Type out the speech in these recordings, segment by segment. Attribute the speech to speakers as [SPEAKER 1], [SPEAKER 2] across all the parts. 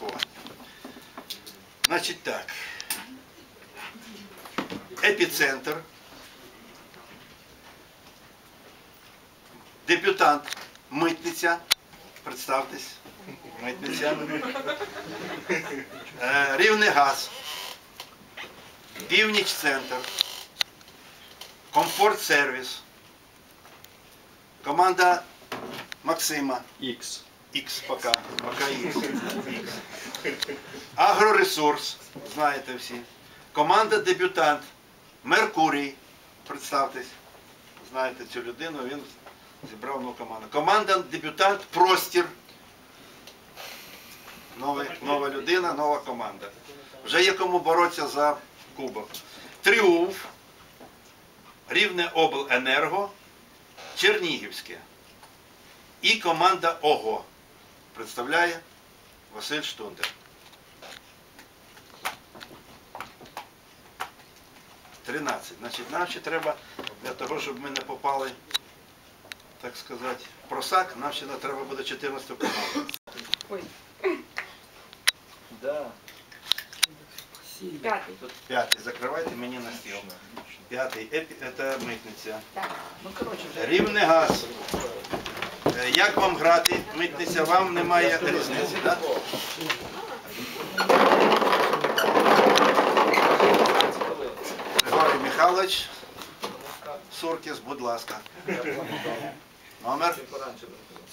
[SPEAKER 1] О. Значить так. Епіцентр. Депутант, митниця. Представтесь. Митниця. Е, Рівний газ. Північ центр. Комфорт сервіс. Команда Максима.
[SPEAKER 2] Ікс.
[SPEAKER 1] X пока. Пока X. Агроресурс. Знаєте всі. Команда дебютант. Меркурій. Представтесь. Знаєте цю людину, він зібрав нову команду. Команда дебютант Простір. Новий, нова людина, нова команда. Вже є кому боротися за кубок. Тріумф. Рівне обленерго. Чернігівське. І команда ОГО представляє Василь Штундер. 13. Значить, нам ще треба для того, щоб ми не попали, так сказати, в просак, нам ще треба буде 14 команду.
[SPEAKER 3] Ой,
[SPEAKER 2] Да.
[SPEAKER 3] п'ятий.
[SPEAKER 1] П'ятий. Закривайте мені на стіл. П'ятий. Епі... Це митниця.
[SPEAKER 3] Так.
[SPEAKER 2] Ну, коротше, вже.
[SPEAKER 1] Рівне газ. Е, Як вам грати? Митниця, вам немає різниці, так? Михайлович Суркіс, будь ласка. Номер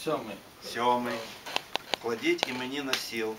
[SPEAKER 2] Сьомий.
[SPEAKER 1] сьомий. Кладіть і мені на стіл.